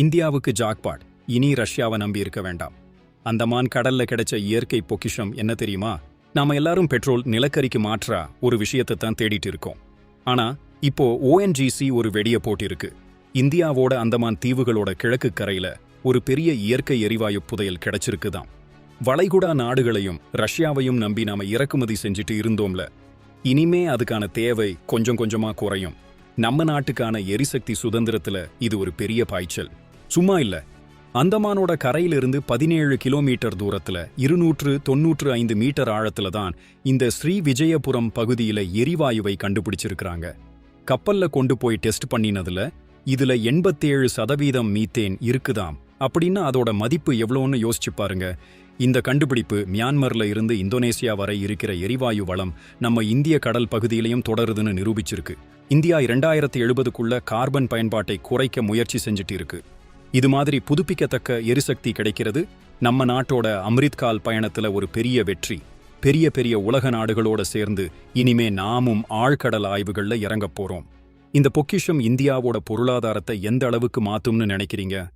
இந்தியாவுக்கு ஜாக்பாட். இனி ரஷ்யாவை நம்பி இருக்க வேண்டாம். அந்தமான் கடல்ல கிடைச்ச இயற்கை பொக்கிஷம் என்ன தெரியுமா? நாம எல்லாரும் பெட்ரோல் நிலக்கரிக்கு மாற்றா ஒரு விஷயத்தை தான் தேடிட்டு இருக்கோம். ஆனா இப்போ ஓஎன்ஜிசி ஒரு வெடிய போட்டிருக்கு. இந்தியாவோட அந்தமான் தீவுகளோட கிழக்கு கரையில ஒரு பெரிய இயற்கை எரிவாயு புதையல் கிடைச்சிருக்குதாம் வளைகுடா நாடுகளையும் ரஷ்யாவையும் நம்பி நாம இறக்குமதி செஞ்சுட்டு இருந்தோம்ல. இனிமே அதுக்கான தேவை கொஞ்சம் கொஞ்சமா குறையும். நம்ம நாட்டுக்கான எரிசக்தி சுதந்திரத்துல இது ஒரு பெரிய பாய்ச்சல். சும்மா இல்ல. அந்தமானோட கரையிலிருந்து பதினேழு கிலோமீட்டர் தூரத்துல இருநூற்று தொன்னூற்று ஐந்து மீட்டர் ஆழத்துல தான் இந்த ஸ்ரீ விஜயபுரம் பகுதியில எரிவாயுவை கண்டுபிடிச்சிருக்கிறாங்க. கப்பல்ல கொண்டு போய் டெஸ்ட் பண்ணினதுல இதுல எண்பத்தேழு சதவீதம் மீத்தேன் இருக்குதாம். அப்படின்னா அதோட மதிப்பு எவ்வளோன்னு யோசிச்சு பாருங்க. இந்த கண்டுபிடிப்பு மியான்மர்ல இருந்து இந்தோனேசியா வரை இருக்கிற எரிவாயு வளம் நம்ம இந்திய கடல் பகுதியிலையும் தொடருதுன்னு நிரூபிச்சிருக்கு. இந்தியா இரண்டாயிரத்தி எழுபதுக்குள்ள கார்பன் பயன்பாட்டை குறைக்க முயற்சி செஞ்சுட்டு இருக்கு. இது மாதிரி புதுப்பிக்கத்தக்க எரிசக்தி கிடைக்கிறது நம்ம நாட்டோட அம்ரித்கால் பயணத்துல ஒரு பெரிய வெற்றி. பெரிய பெரிய உலக நாடுகளோட சேர்ந்து இனிமே நாமும் ஆழ்கடல் ஆய்வுகள்ல இறங்கப் போறோம். இந்த பொக்கிஷம் இந்தியாவோட பொருளாதாரத்தை எந்த அளவுக்கு மாத்தும்னு நினைக்கிறீங்க?